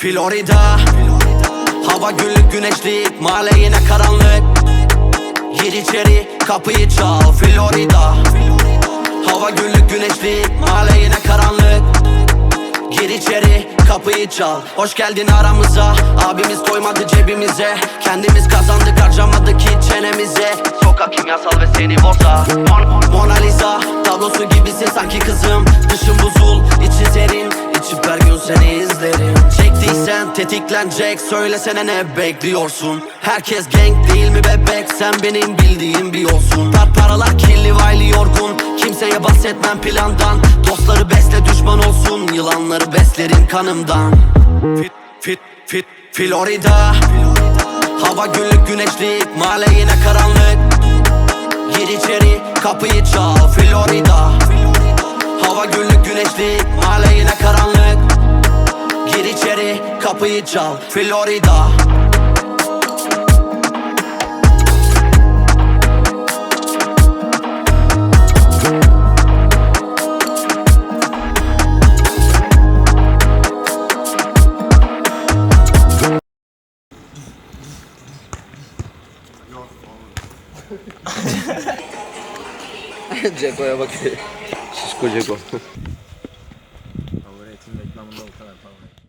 Florida. Hava güllük güneşlik Mahalle yine karanlık. Gir içeri kapıyı çal Florida. Hava güllük güneşlik Mahalle yine karanlık. Gir içeri kapıyı çal. Hoş geldin aramıza. Abimiz koymadı cebimize. Kendimiz kazandık harcamadık hiç çenemize. Sokak kimyasal ve seni borsa Mon- Mona Lisa tablosu gibisin sanki kızım. Dışın buzul içi serin. Seni izlerim Tetiklenecek Söylesene ne bekliyorsun? Herkes gang değil mi bebek? Sen benim bildiğim bir yolsun. Par paralar kirli vaylı yorgun. Kimseye bahsetmem plandan. Dostları besle düşman olsun. Yılanları beslerim kanımdan. Fit fit fit Florida. Hava güllük güneşlik. Mahalle yine karanlık. Gir içeri kapıyı çal Florida. Hava güllük güneşlik поїжджав Флорида Ceko ya bak. Şişko Ceko. Powerade reklamında o kadar powerade.